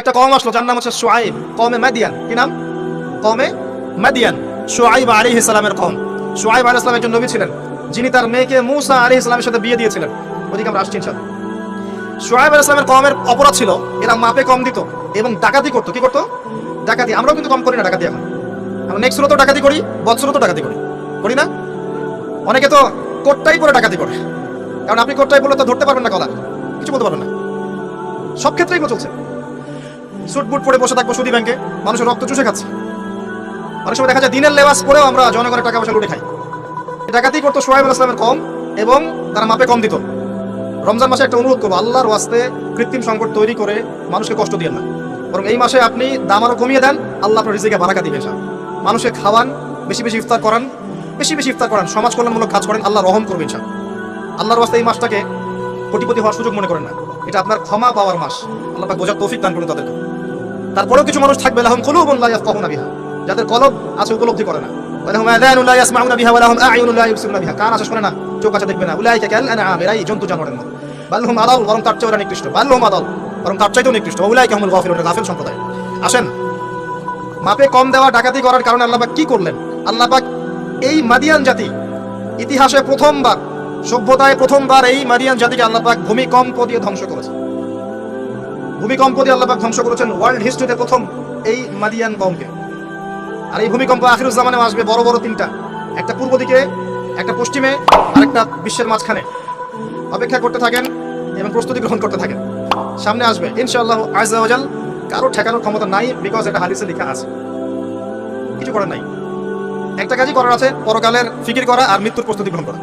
একটা কম আসলো, যার নাম হচ্ছে সোয়াইব। কমে মাদিয়ান। কি নাম? কমে মাদিয়ান। সোয়াইব আলী ইসলামের কম সোয়াইব আলী ইসলাম একজন নবী ছিলেন। যিনি তার মেয়েকে মুসা আলী ইসলামের সাথে বিয়ে দিয়েছিলেন। ওদিকে আমরা আসছি ইনশাল্লাহ সোয়াইব আলী ইসলামের কমের অপরাধ ছিল, এরা মাপে কম দিত এবং ডাকাতি করতো। কি করতো? ডাকাতি। আমরাও কিন্তু কম করি না ডাকাতি এখন। আমরা নেক্সট তো ডাকাতি করি বৎসরও তো ডাকাতি করি। করি না? অনেকে তো কোটটাই পরে ডাকাতি করে। কারণ আপনি কোটটাই বলে তো ধরতে পারবেন না কলার। কিছু বলতে পারবেন না। সব ক্ষেত্রেই চলছে। স্যুট বুট পরে বসে থাকব সুদী ব্যাংকে। মানুষের রক্ত চুষে খাচ্ছে। অনেক সময় দেখা যায় দিনের লেবাস পরেও আমরা জনগণের টাকা পয়সা লুটে খাই। এই ডাকাতি করতো সোহাইব আল ইসলামের কম এবং তারা মাপে কম দিত। রমজান মাসে একটা অনুরোধ করব, আল্লাহর ওয়াস্তে কৃত্রিম সংকট তৈরি করে মানুষকে কষ্ট দিয়ে না। বরং এই মাসে আপনি দাম আরও কমিয়ে দেন, আল্লাহ আপনার রিজিকে বারাকা দিবে সব মানুষকে খাওয়ান, বেশি বেশি ইফতার করান, বেশি বেশি ইফতার করান সমাজ কল্যাণমূলক কাজ করেন, আল্লাহ রহম করবে ইনশাল আল্লাহর ওয়াস্তে এই মাসটাকে কোটিপতি হওয়ার সুযোগ মনে করেন না। এটা আপনার ক্ষমা পাওয়ার মাস। আল্লাহ বোঝার তৌফিক দান করুন তাদেরকে। তারপরেও কিছু মানুষ থাকবে, লাহুম যাদের কলব আছে উপলব্ধি করে না। শুনে না, চোখ আছে নিকৃষ্ট। আসেন, মাপে কম দেওয়া, ডাকাতি করার কারণে কি করলেন? এই মাদিয়ান জাতি ইতিহাসে প্রথমবার, সভ্যতায় প্রথমবার এই মাদিয়ান জাতিকে আল্লাহ পাক ভূমিকম্প দিয়ে ধ্বংস করেছে। ভূমিকম্প দিয়ে আল্লাহ ধ্বংস করেছেন। ওয়ার্ল্ড হিস্ট্রিতে প্রথম এই মাদিয়ান কমকে আর এই ভূমিকম্প আখিরুজ্জামানে আসবে বড় বড় তিনটা। একটা পূর্ব দিকে, একটা পশ্চিমে, আর একটা বিশ্বের মাঝখানে। অপেক্ষা করতে থাকেন এবং প্রস্তুতি গ্রহণ করতে থাকেন। সামনে আসবে ইনশাআল্লাহ আজাল কারও ঠেকানোর ক্ষমতা নাই বিকজ এটা হাদিসে লেখা আছে। কিছু করার নাই। একটা কাজই করার আছে, পরকালের ফিকির করা আর মৃত্যুর প্রস্তুতি গ্রহণ করা।